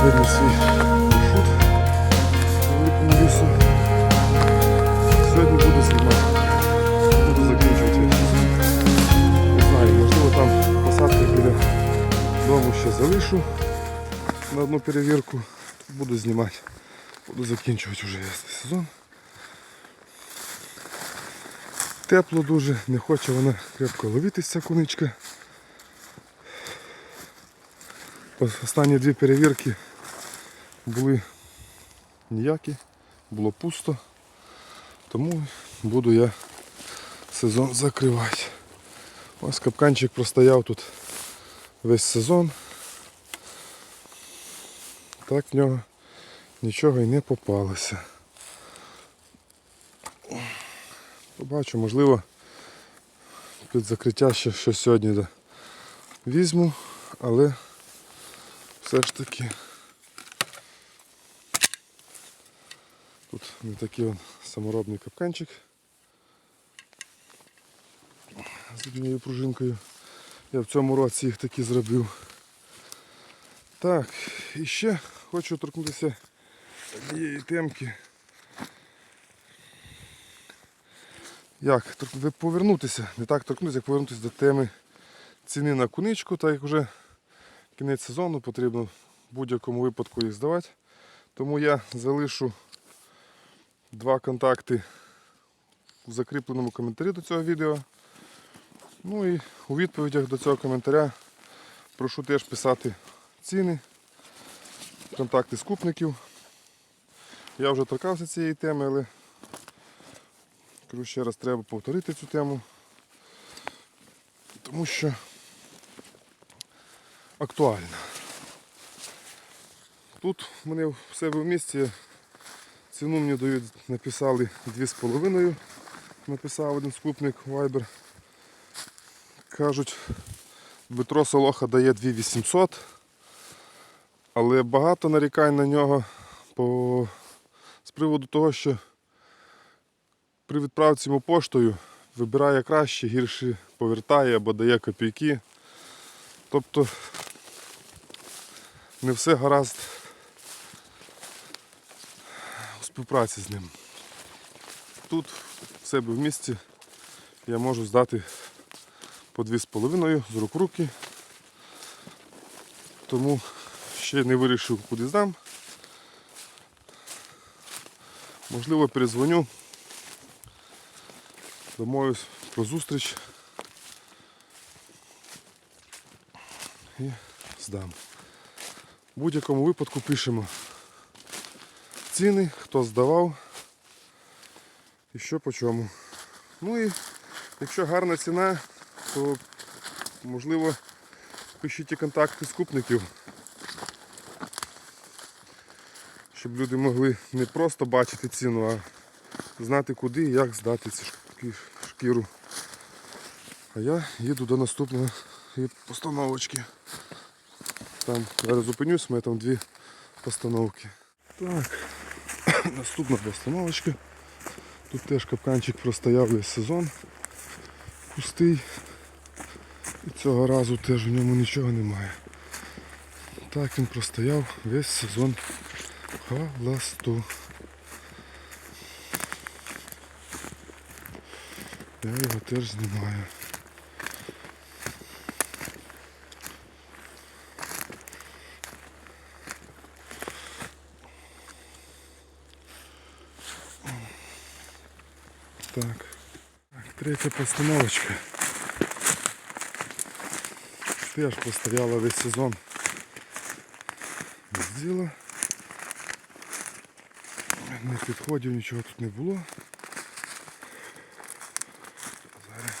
сьогодні свій маршрут великому лісу. Сьогодні буду знімати. Буду закінчувати. Не знаю, можливо там посадки біля дому ще залишу на одну перевірку. Буду знімати. Буду закінчувати вже цей сезон. Тепло дуже, не хоче вона крепко ловитися куничка. Останні дві перевірки були ніякі, було пусто, тому буду я сезон закривати. Ось капканчик простояв тут весь сезон. Так в нього нічого і не попалося. Побачу, можливо, під закриття ще щось сьогодні візьму, але все ж таки тут не такий он саморобний капканчик з однією пружинкою. Я в цьому році їх такі зробив. Так, і ще хочу торкнутися однієї темки. Як повернутися, не так торкнутися, як повернутися до теми ціни на куничку, так як вже кінець сезону потрібно в будь-якому випадку їх здавати. Тому я залишу два контакти у закріпленому коментарі до цього відео. Ну і у відповідях до цього коментаря прошу теж писати ціни, контакти скупників. Я вже торкався цієї теми, але кажу ще раз треба повторити цю тему, тому що актуальна. Тут в мене в себе в місті ціну мені дають, написали 2,5, написав один скупник Viber. Кажуть, Дмитро Солоха дає 2800, але багато нарікань на нього по... з приводу того, що при відправці йому поштою вибирає краще, гірше повертає або дає копійки. Тобто не все гаразд у співпраці з ним. Тут в себе в місті я можу здати по 2,5 з рук руки. Тому ще не вирішив, куди здам. Можливо, перезвоню. Домовлюсь про зустріч і здам. В будь-якому випадку пишемо ціни, хто здавав і що по чому. Ну і якщо гарна ціна, то можливо пишіть і контакти скупників, щоб люди могли не просто бачити ціну, а знати куди і як здати цю шкіру. А я їду до наступної постановочки. Там зараз зупинюсь, мене там дві постановки. Так, наступна постановочка. Тут теж капканчик простояв весь сезон. Пустий. І цього разу теж в ньому нічого немає. Так він простояв весь сезон холосту. Я його теж знімаю. Так. Третя постановочка. Теж постояла весь сезон. Без діла. Не підходів, нічого тут не було. Зараз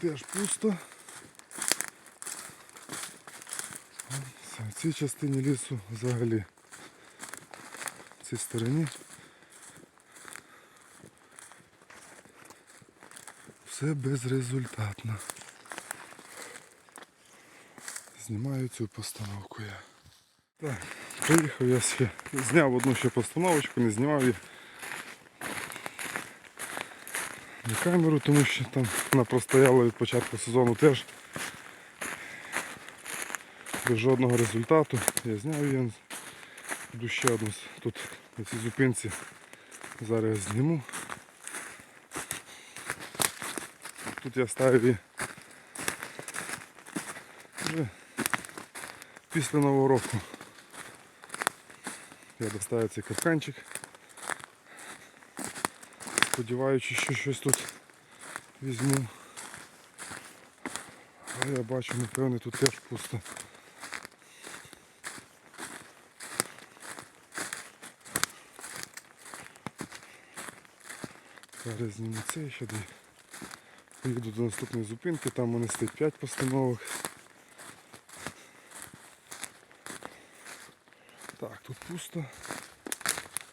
теж пусто. В цій частині лісу взагалі. В цій стороні. Все безрезультатно. Знімаю цю постановку я. Так, приїхав я ще, зняв одну ще постановочку, не знімав її. на камеру, тому що там вона простояла від початку сезону теж без жодного результату. Я зняв її. Буду ще одну тут на цій зупинці. Зараз зніму. Тут я ставив її після нового року. Я доставив цей капканчик. Сподіваючись, що щось тут візьму. Але я бачу, напевне, тут теж пусто. Зараз зніму цей ще де. Поїду до наступної зупинки, там у мене стоїть 5 постановок. Так, тут пусто.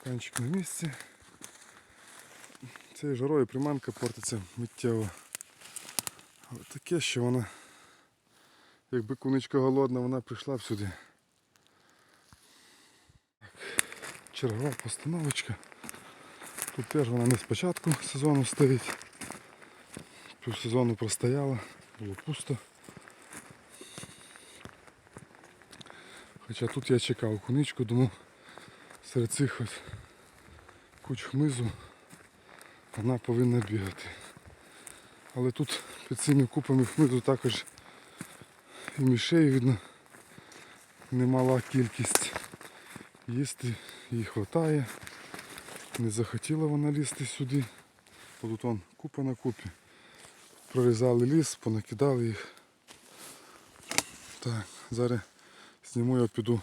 Канчик на місці. Цією жарою приманка портиться миттєво. Але таке, що вона, якби куничка голодна, вона прийшла б сюди. Чергова постановочка. Тут теж вона не з початку сезону стоїть. Пів сезону простояла, було пусто. Хоча тут я чекав куничку, думав серед цих куч хмизу вона повинна бігати. Але тут під цими купами хмизу також і мішей видно немала кількість. Їсти їй вистачає. Не захотіла вона лізти сюди. Тут вон купа на купі. Прорізали ліс, понакидали їх. Так, зараз зніму я піду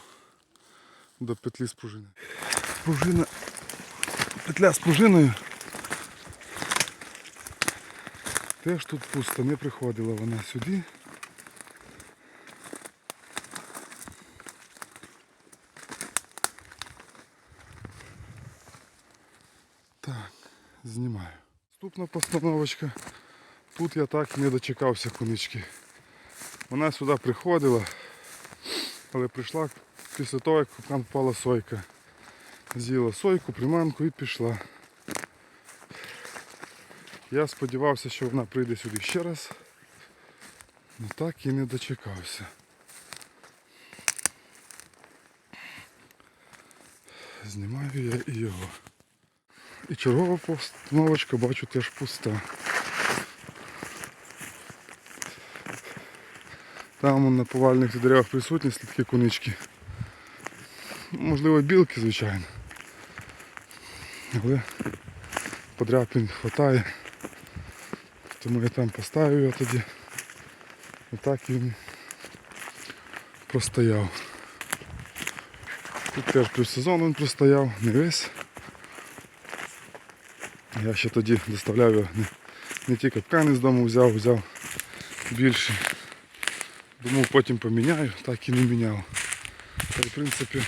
до петлі з пружини. Пружина. Петля з пружиною. Теж тут пусто, не приходила вона сюди. Так, знімаю. Наступна постановочка. Тут я так і не дочекався кунички. Вона сюди приходила, але прийшла після того, як капкан впала сойка. З'їла сойку, приманку і пішла. Я сподівався, що вона прийде сюди ще раз. але так і не дочекався. Знімаю я і його. І чергова постановочка бачу теж пуста. Там на повальних деревах присутні слідки кунички. Можливо білки, звичайно. Але подряпин хватає. Тому я там поставив його тоді. Отак він простояв. Тут теж півсезон він простояв, не весь. Я ще тоді доставляв його не, не ті капкани з дому взяв, взяв більше. Думав потім поміняю, так і не міняв. Та в принципі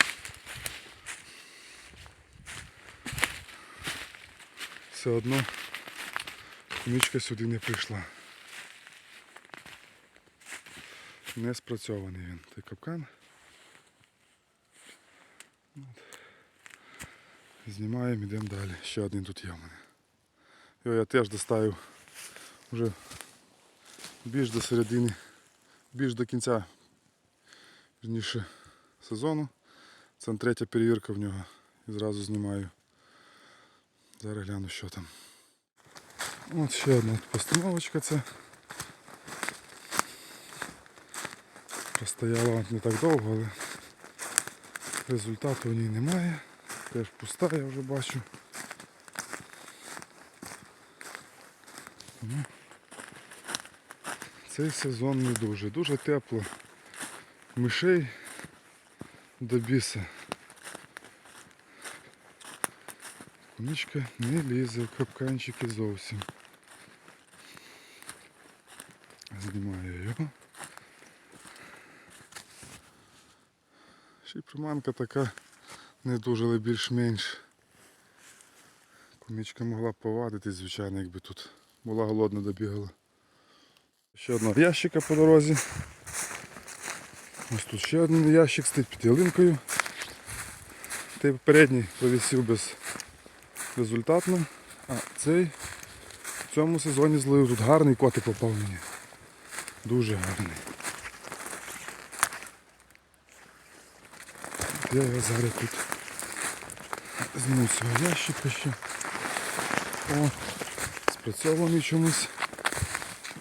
все одно куничка сюди не прийшла. Не спрацьований він, той капкан. От. Знімаємо, йдемо далі. Ще один тут є в мене. Його я теж доставив вже більш до середини, більш до кінця вірніше, сезону. Це третя перевірка в нього. І зразу знімаю. Зараз гляну, що там. От ще одна постановочка це. Простояла не так довго, але результату в ній немає. Теж пуста, я вже бачу. Цей сезон не дуже. Дуже тепло. Мишей до біса. Куничка не лізе в капканчики зовсім. Знімаю його. Ще й приманка така не дуже, але більш-менш. Куничка могла б повадитись, звичайно, якби тут була голодна добігала. Ще одного ящика по дорозі. Ось тут ще один ящик стоїть під ялинкою. Той попередній провісів без результатно, а цей В цьому сезоні зловив тут гарний котик попав мені. Дуже гарний. Я його зараз тут зніму з цього ящика ще. О, спрацьований чомусь.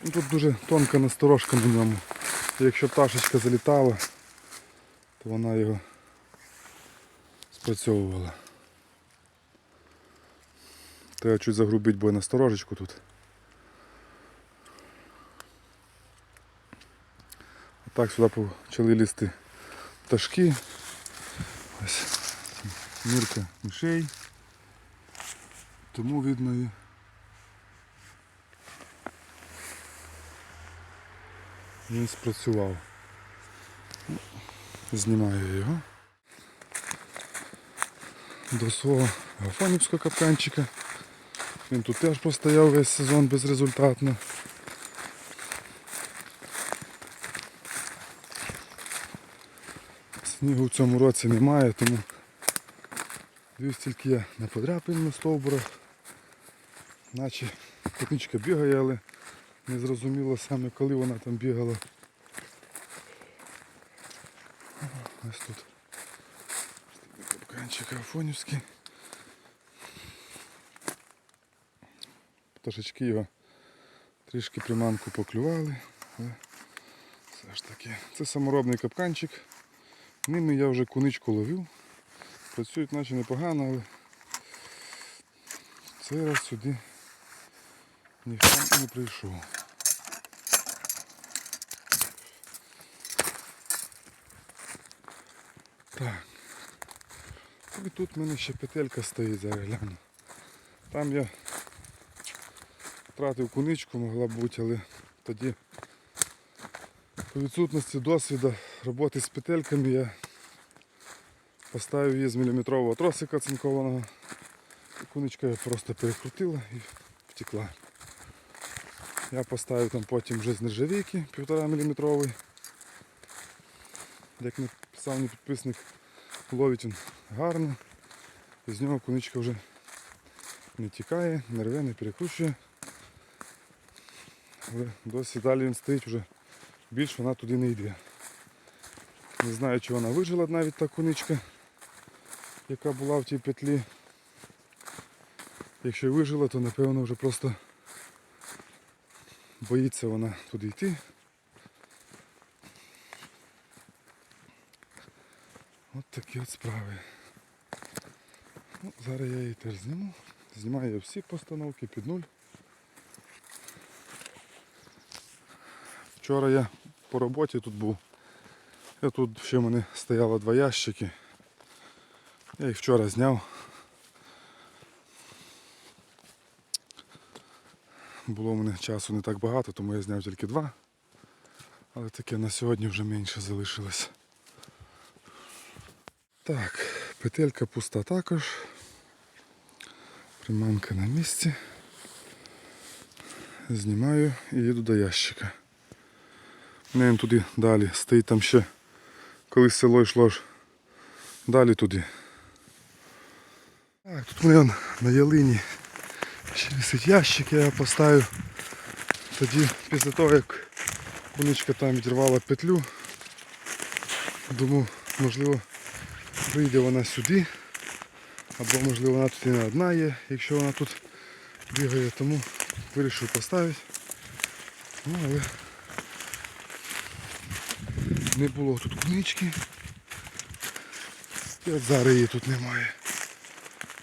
Ну, Тут дуже тонка насторожка на ньому. Якщо пташечка залітала, то вона його спрацьовувала. Треба чуть загрубить, бо я насторожечку тут. А так сюди почали лізти пташки. Ось мірка мишей. Тому видно і він спрацював. Знімаю його до свого гафонівського капканчика. Він тут теж постояв весь сезон безрезультатно. Снігу в цьому році немає, тому дивись тільки я на подряпин на стовбурах. Наче котничка бігає, але не зрозуміло саме коли вона там бігала. Ось тут. Капканчик Афонівський. Пташечки його трішки приманку поклювали. Все ж таки. Це саморобний капканчик. Ними я вже куничку ловив. Працюють наче непогано, але цей раз сюди ніхто не прийшов. Так. І тут в мене ще петелька стоїть, зараз гляну. Там я втратив куничку, могла б бути, але тоді по відсутності досвіду роботи з петельками я поставив її з міліметрового тросика цинкованого. І куничка я просто перекрутила і втекла. Я поставив там потім вже з нержавійки 1,5 мм. Як написав мій підписник, ловить він гарно. З нього куничка вже не тікає, не рве, не перекручує. Але досі далі він стоїть вже більш вона туди не йде. Не знаю, чи вона вижила навіть та куничка, яка була в тій петлі. Якщо вижила, то напевно вже просто боїться вона туди йти. От такі от справи. Ну, зараз я її теж зніму. Знімаю я всі постановки під нуль. Вчора я по роботі тут був. Я тут ще в мене стояло два ящики. Я їх вчора зняв. Було в мене часу не так багато, тому я зняв тільки два. Але таке на сьогодні вже менше залишилось. Так, петелька пуста також. Приманка на місці. Знімаю і їду до ящика. Не туди далі. Стоїть там ще колись село йшло ж далі туди. Так, тут мене на ялині ще висить ящик, я його поставив. Тоді після того як куничка там відірвала петлю, думав, можливо, прийде вона сюди. Або можливо вона тут і не одна є, якщо вона тут бігає, тому вирішив поставити. Ну, але не було тут кунички. І от зараз її тут немає.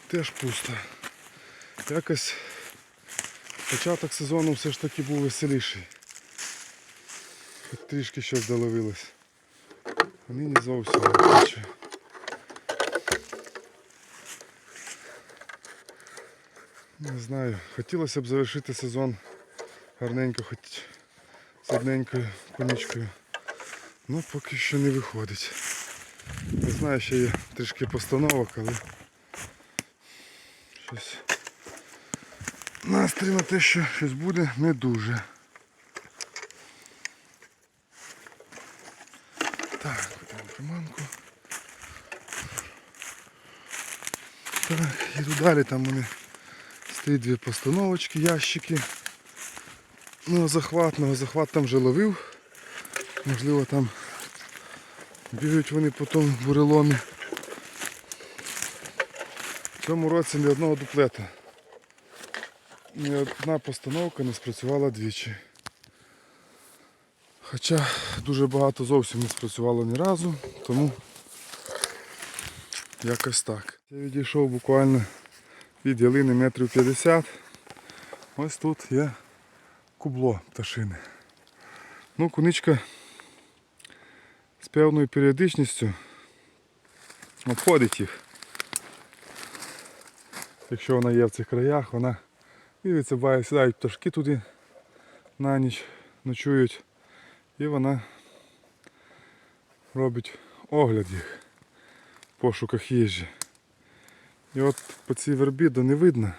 Теж пусто. Якось початок сезону все ж таки був веселіший. Трішки щось доловилось. А нині зовсім не бачу. Не знаю, хотілося б завершити сезон гарненько, хоч з одненькою конічкою. Ну поки що не виходить. Не знаю, ще є трішки постановок, але щось настрій на те, що щось буде, не дуже. Так, кладемо приманку. Так, їду далі, там у мене дві постановочки, ящики. на захват, на захват там вже ловив. Можливо там бігають вони по тому буреломі. В цьому році ні одного дуплета. Ні одна постановка не спрацювала двічі. Хоча дуже багато зовсім не спрацювало ні разу, тому якось так. Я відійшов буквально від ялини метрів 50. Ось тут є кубло пташини. Ну, куничка з певною періодичністю обходить їх. Якщо вона є в цих краях, вона дивиться, буває, сідають пташки туди на ніч, ночують. І вона робить огляд їх в пошуках їжі. І от по цій вербі не видно,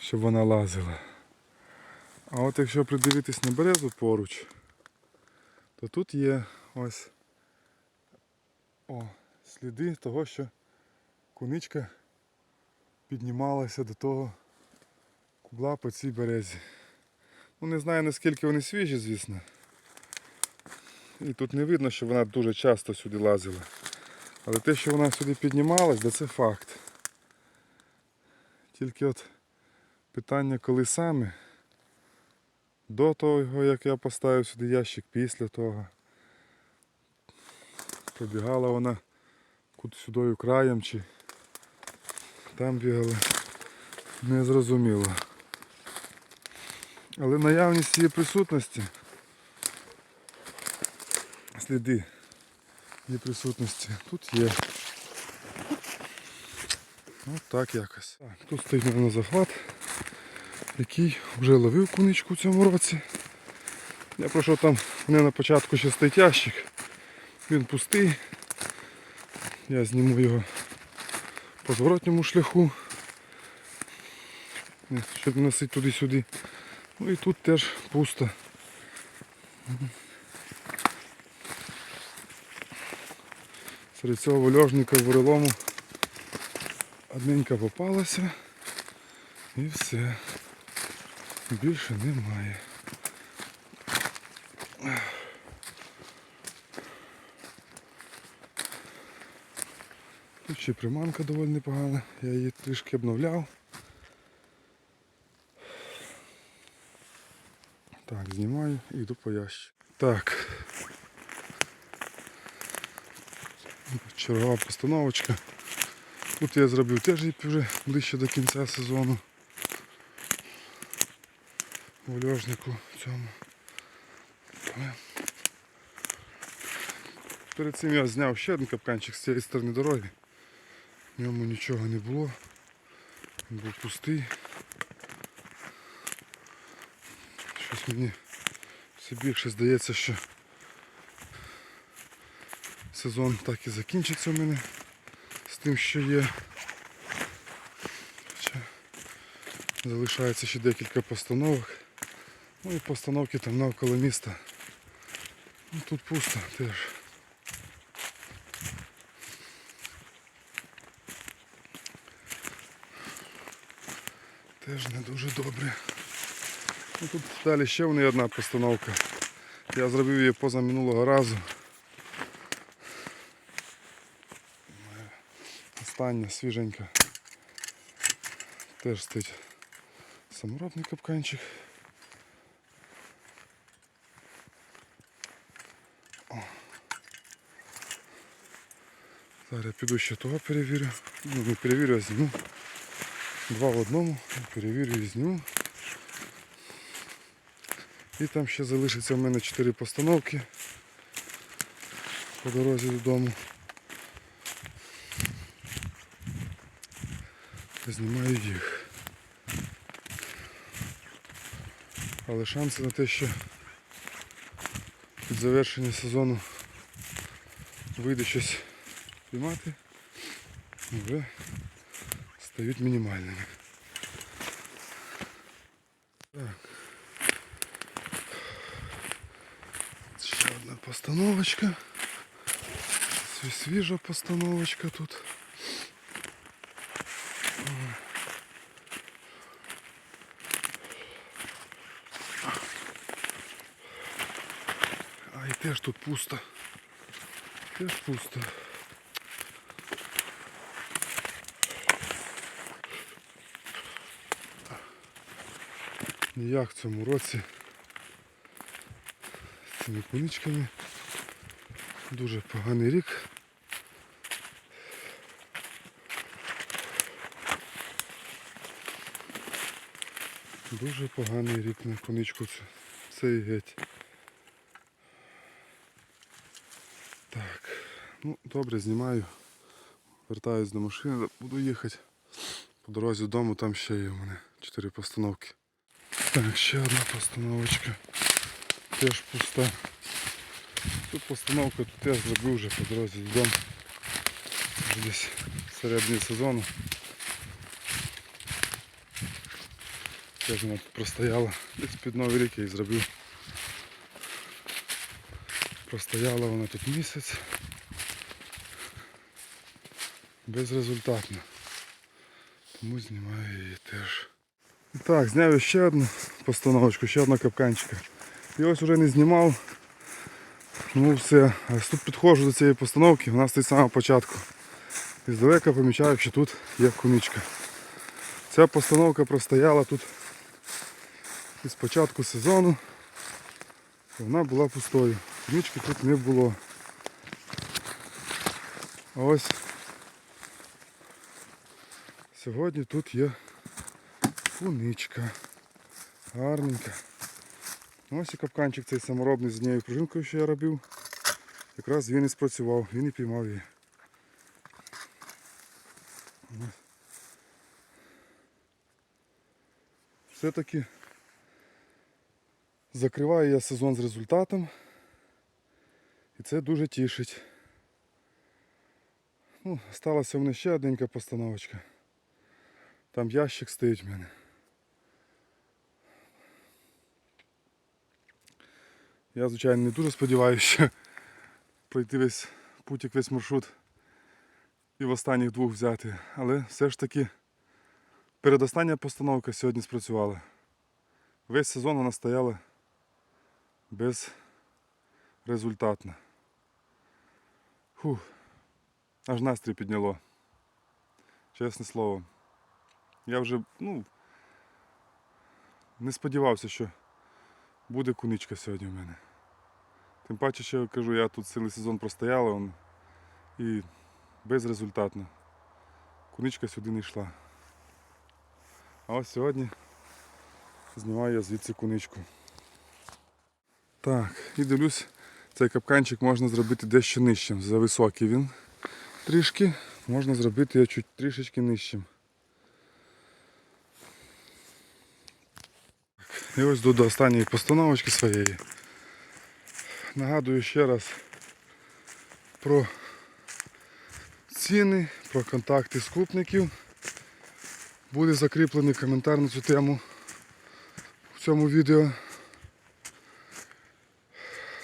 щоб вона лазила. А от якщо придивитись на березу поруч, то тут є ось о, сліди того, що куничка піднімалася до того кубла по цій березі. Ну не знаю наскільки вони свіжі, звісно. І тут не видно, що вона дуже часто сюди лазила. Але те, що вона сюди піднімалась, да це факт. Тільки от питання, коли саме, до того, як я поставив сюди ящик, після того. Пробігала вона куди сюдою краєм чи там бігала. Не зрозуміло. Але наявність її присутності сліди її присутності тут є. Ось так якось. Тут стоїть на захват, який вже ловив куничку в цьому році. Я пройшов там, у мене на початку ще стоїть ящик. Він пустий. Я зніму його по зворотньому шляху. Щоб носити туди-сюди. Ну і тут теж пусто. Серед цього вольожника в бурелому одненька попалася і все. Більше немає. Тут ще приманка доволі непогана, я її трішки обновляв. Так, знімаю і йду по ящик. Так. Чергова постановочка. Тут я зробив теж вже ближче до кінця сезону. Вольожнику цьому. Перед цим я зняв ще один капканчик з цієї сторони дороги. В ньому нічого не було. Він був пустий. Щось мені все більше здається, що сезон так і закінчиться в мене тим, що є. Хоча залишається ще декілька постановок. Ну і постановки там навколо міста. Ну, тут пусто теж. Теж не дуже добре. Ну, тут далі ще в неї одна постановка. Я зробив її поза минулого разу. Остання свіженька. Теж стоїть саморобний капканчик. О. Зараз я піду ще того перевірю. Ну, не перевірю, а зніму. Два в одному. Перевірю і зніму. І там ще залишиться в мене 4 постановки по дорозі додому. Знімаю їх. Але шанси на те, що під завершення сезону вийде щось піймати, вже стають мінімальними. Так. Ще одна постановочка. Сві- Свіжа постановочка тут. Теж тут пусто. Теж пусто. Ніяк в цьому році з цими куничками. Дуже поганий рік. Дуже поганий рік на коничку це- цей геть. Ну добре, знімаю. Вертаюсь до машини, буду їхати. По дорозі додому там ще є у мене чотири постановки. Так, ще одна постановочка. Теж пуста. Цю постановку тут я зробив вже по дорозі додому. Вже десь середині сезону. Теж вона тут простояла. Десь під Новий рік я її зробив. Простояла вона тут місяць. Безрезультатно. Тому знімаю її теж. Так, зняв ще одну постановочку, ще одна капканчика. І ось вже не знімав. Ну все. Тут підходжу до цієї постановки, вона стоїть з самого початку. І здалека помічаю, що тут є куничка. Ця постановка простояла тут із початку сезону. Вона була пустою. Кунички тут не було. Ось сьогодні тут є куничка. Гарненька. Ось і капканчик цей саморобний з однією пружинкою, що я робив. Якраз він і спрацював, він і піймав її. Все-таки закриваю я сезон з результатом. І це дуже тішить. Ну, сталася в мене ще одненька постановочка. Там ящик стоїть в мене. Я, звичайно, не дуже сподіваюся, що пройти весь путік, весь маршрут і в останніх двох взяти. Але все ж таки передостання постановка сьогодні спрацювала. Весь сезон вона стояла безрезультатно. Фух, аж настрій підняло. Чесне слово. Я вже ну, не сподівався, що буде куничка сьогодні в мене. Тим паче, що я кажу, я тут цілий сезон простояла он, і безрезультатно. Куничка сюди не йшла. А ось сьогодні знімаю я звідси куничку. Так, і дивлюсь, цей капканчик можна зробити дещо нижчим. Зависокий він трішки, можна зробити його чуть трішечки нижчим. І ось до, останньої постановочки своєї. Нагадую ще раз про ціни, про контакти скупників. Буде закріплений коментар на цю тему в цьому відео.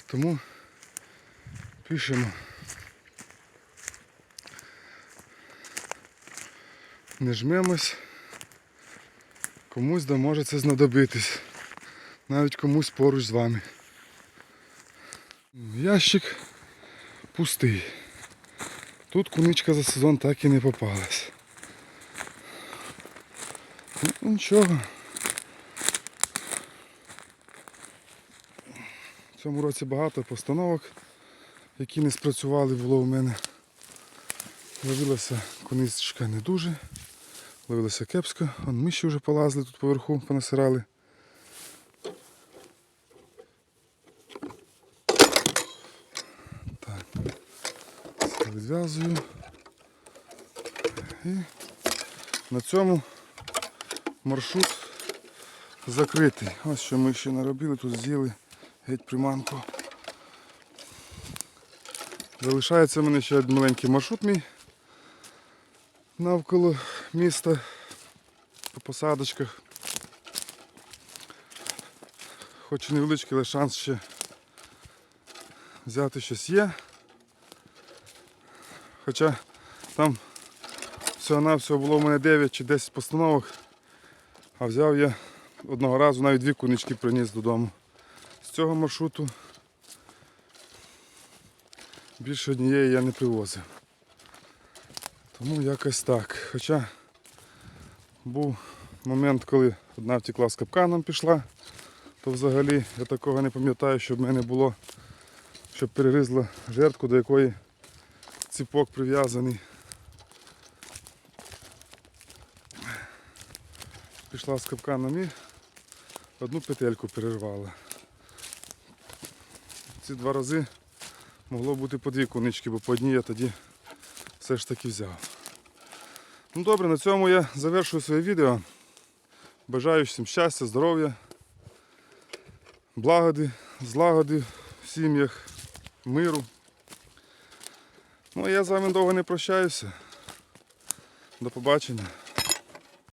Тому пишемо. Не жмемось. Комусь да може це знадобитись. Навіть комусь поруч з вами. Ящик пустий. Тут куничка за сезон так і не попалась. Ну, нічого. В цьому році багато постановок, які не спрацювали, було в мене. Ловилася куничка не дуже. Ловилася кепсько. Вон миші вже полазили тут поверху, понасирали. Відв'язую. І на цьому маршрут закритий. Ось що ми ще наробили, тут з'їли геть приманку. Залишається в мене ще один маленький маршрут мій навколо міста по посадочках. Хоч і невеличкий, але шанс ще взяти щось є. Хоча там всього-навсього було в мене 9 чи 10 постановок, а взяв я одного разу навіть дві кунички приніс додому. З цього маршруту Більше однієї я не привозив. Тому якось так. Хоча був момент, коли одна втекла з капканом пішла, то взагалі я такого не пам'ятаю, щоб в мене було, щоб перегризла жертву, до якої ціпок прив'язаний. Пішла з капканом і одну петельку перервала. Ці два рази могло бути по дві кунички, бо по одній я тоді все ж таки взяв. Ну добре, на цьому я завершую своє відео. Бажаю всім щастя, здоров'я, благоди, злагоди в сім'ях, миру. Ну я з вами довго не прощаюся. До побачення.